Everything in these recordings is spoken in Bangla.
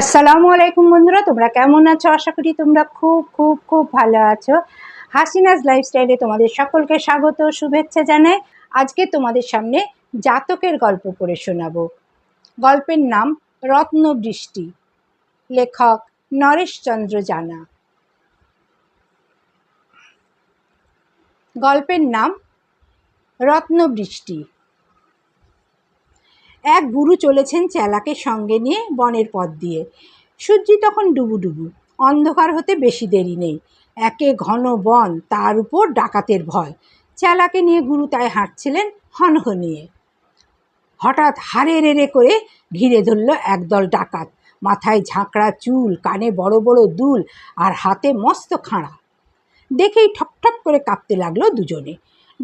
আসসালামু আলাইকুম বন্ধুরা, তোমরা কেমন আছো? আশা করি তোমরা খুব খুব খুব ভালো আছো। হাসিনাজ লাইফস্টাইলে তোমাদের সকলকে স্বাগত, শুভেচ্ছা জানাই। আজকে তোমাদের সামনে জাতকের গল্প পড়ে শোনাবো। গল্পের নাম রত্নবৃষ্টি। লেখক নরেশচন্দ্র জানা। গল্পের নাম রত্নবৃষ্টি। এক গুরু চলেছেন চেলাকে সঙ্গে নিয়ে বনের পথ দিয়ে। সূর্যি তখন ডুবুডুবু অন্ধকার হতে বেশি দেরি নেই। একে ঘন বন, তার উপর ডাকাতের ভয়। চেলাকে নিয়ে গুরু তাই হাঁটছিলেন হনহ নিয়ে। হঠাৎ হারে রেড়ে করে ঘিরে ধরল একদল ডাকাত। মাথায় ঝাঁকড়া চুল, কানে বড় বড় দুল আর হাতে মস্ত খাঁড়া। দেখেই ঠকঠক করে কাঁপতে লাগল দুজনে।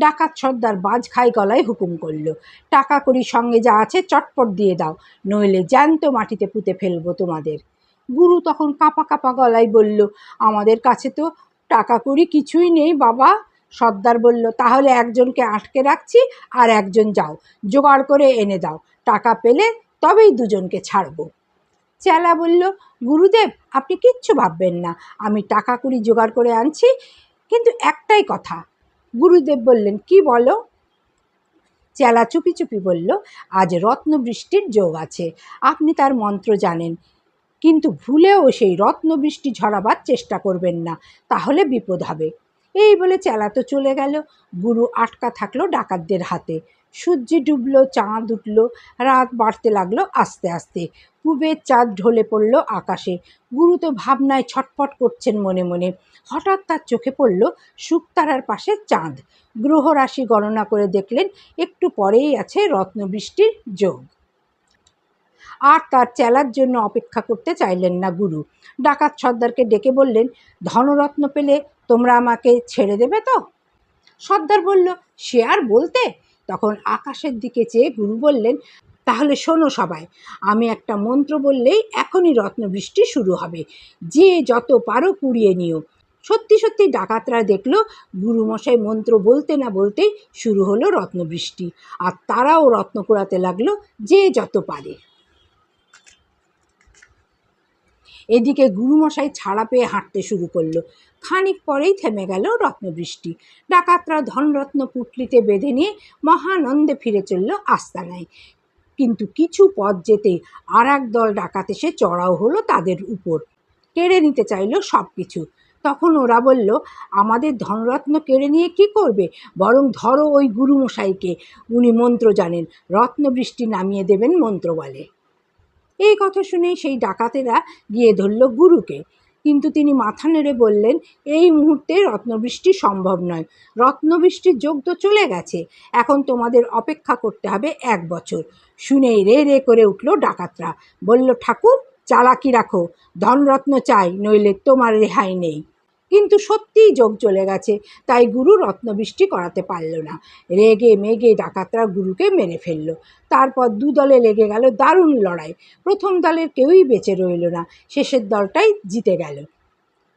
ডাকাত সর্দার বাজ খাই গলায় হুকুম করল, টাকা করি সঙ্গে যা আছে চটপট দিয়ে দাও, নইলে জ্যান্ত মাটিতে পুঁতে ফেলব তোমাদের। গুরু তখন কাঁপা কাঁপা গলায় বলল, আমাদের কাছে তো টাকা করি কিছুই নেই বাবা। সর্দার বলল, তাহলে একজনকে আটকে রাখছি আর একজন যাও, জোগাড় করে এনে দাও, টাকা পেলে তবেই দুজনকে ছাড়বো। চেলা বলল, গুরুদেব, আপনি কিচ্ছু ভাববেন না, আমি টাকা কুড়ি জোগাড় করে আনছি, কিন্তু একটাই কথা গুরুদেব বললেন, কি বলো? চেলা চুপি চুপি বলল, আজ রত্নবৃষ্টির যোগ আছে, আপনি তার মন্ত্র জানেন, কিন্তু ভুলেও সেই রত্নবৃষ্টি ঝরাবার চেষ্টা করবেন না, তাহলে বিপদ হবে। এই বলে চেলা তো চলে গেল, গুরু আটকা থাকল ডাকাতদের হাতে। সূর্য ডুবলো, চাঁদ উঠল, রাত বাড়তে লাগল আস্তে আস্তে। পূবের চাঁদ ঢলে পড়ল আকাশে। গুরু তো ভাবনায় ছটফট করছেন মনে মনে। হঠাৎ তার চোখে পড়ল শুকতারার পাশে চাঁদ। গ্রহ রাশি গণনা করে দেখলেন একটু পরেই আছে রত্নবৃষ্টির যোগ। আর তার চেলার জন্য অপেক্ষা করতে চাইলেন না গুরু। ডাকাত সর্দারকে ডেকে বললেন, ধনরত্ন পেলে তোমরা আমাকে ছেড়ে দেবে তো? সর্দার বলল, সে আর বলতে তখন আকাশের দিকে চেয়ে গুরু বললেন, তাহলে শোনো সবাই, আমি একটা মন্ত্র বললেই এখনই রত্নবৃষ্টি শুরু হবে। যে যত পারো কুড়িয়ে নিও। সত্যি সত্যি ডাকাতরা দেখল গুরুমশাই মন্ত্র বলতে না বলতেই শুরু হলো রত্নবৃষ্টি, আর তারাও রত্ন কুড়াতে লাগল যে যত পারে। এদিকে গুরুমশাই ছাড়া পেয়ে হাঁটতে শুরু করল। খানিক পরেই থেমে গেল রত্নবৃষ্টি। ডাকাতরা ধনরত্ন পুটলিতে বেঁধে নিয়ে মহানন্দে ফিরে চলল আস্তানায়। কিন্তু কিছু পথ যেতেই আর দল ডাকাত এসে চড়াও হলো তাদের উপর। কেড়ে নিতে চাইলো সব কিছু তখন ওরা বলল, আমাদের ধনরত্ন কেড়ে নিয়ে কি করবে? বরং ধরো ওই গুরুমশাইকে। উনি মন্ত্র জানেন। রত্নবৃষ্টি নামিয়ে দেবেন মন্ত্র বলে এই কথা শুনেই সেই ডাকাতেরা গিয়ে ধরল গুরুকে। কিন্তু তিনি মাথা নেড়ে বললেন, এই মুহূর্তে রত্নবৃষ্টি সম্ভব নয়। রত্নবৃষ্টির যোগ তো চলে গেছে। এখন তোমাদের অপেক্ষা করতে হবে এক বছর। শুনেই রে রে করে উঠল ডাকাতরা। বলল, ঠাকুর, চালাকি রাখো। ধনরত্ন চাই, নইলে তোমার রেহাই নেই। কিন্তু সত্যিই যোগ চলে গেছে। তাই গুরু রত্নবৃষ্টি করাতে পারল না। রেগে মেগে ডাকাতরা গুরুকে মেরে ফেলল। তারপর দু দলে লেগে গেল দারুণ লড়াই। প্রথম দলের কেউই বেঁচে রইল না। শেষের দলটাই জিতে গেল।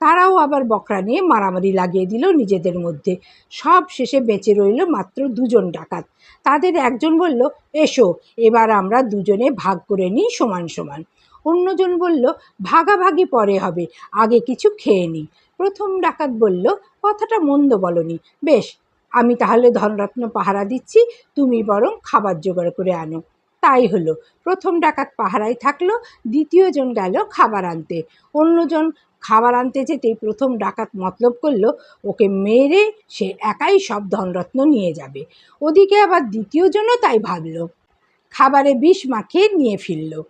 তারাও আবার বকরা নিয়ে মারামারি লাগিয়ে দিল নিজেদের মধ্যে। সব শেষে বেঁচে রইল মাত্র দুজন ডাকাত। তাদের একজন বলল, এসো, এবার আমরা দুজনে ভাগ করে নিই সমান সমান। অন্যজন বলল, ভাগাভাগি পরে হবে, আগে কিছু খেয়ে নিই। প্রথম ডাকাত বলল, কথাটা মন্দ বলনি। বেশ, আমি তাহলে ধনরত্ন পাহারা দিচ্ছি, তুমি বরং খাবার জোগাড় করে আনো। তাই হলো। প্রথম ডাকাত পাহারায় থাকল দ্বিতীয়জন গেল খাবার আনতে। অন্যজন খাবার আনতে যেতেই প্রথম ডাকাত মতলব করল, ওকে মেরে সে একাই সব ধনরত্ন নিয়ে যাবে। ওদিকে আবার দ্বিতীয়জনও তাই ভাবল। খাবারে বিষ মাখিয়ে নিয়ে ফিরল।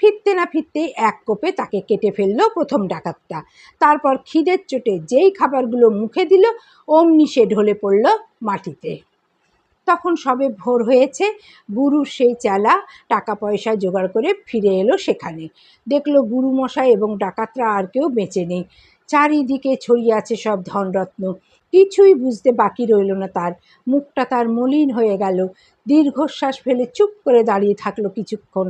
ফিরতে না ফিরতেই এক কোপে তাকে কেটে ফেলল প্রথম ডাকাতটা। তারপর খিদের চোটে যেই খাবারগুলো মুখে দিল, অমনি সে ঢলে পড়ল মাটিতে। তখন সবে ভোর হয়েছে গুরুর সেই চেলা টাকা পয়সা জোগাড় করে ফিরে এলো সেখানে। দেখল গুরুমশাই এবং ডাকাতরা আর কেউ বেঁচে নেই। চারিদিকে ছড়িয়ে আছে সব ধনরত্ন। কিছুই বুঝতে বাকি রইল না তার। মুখটা তার মলিন হয়ে গেল। দীর্ঘশ্বাস ফেলে চুপ করে দাঁড়িয়ে থাকল কিছুক্ষণ।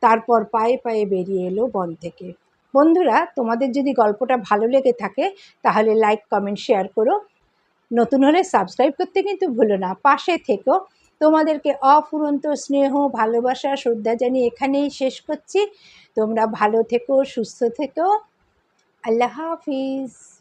তারপর পায়ে পায়ে বেরিয়ে এলো বন থেকে। বন্ধুরা, তোমাদের যদি গল্পটা ভালো লেগে থাকে, তাহলে লাইক কমেন্ট শেয়ার করো। নতুন হলে সাবস্ক্রাইব করতে কিন্তু ভুলো না। পাশে থেকো। তোমাদেরকে অফুরন্ত স্নেহ, ভালোবাসা, শ্রদ্ধা জানিয়ে এখানেই শেষ করছি। তোমরা ভালো থেকো, সুস্থ থেকো। আল্লাহ হাফিজ।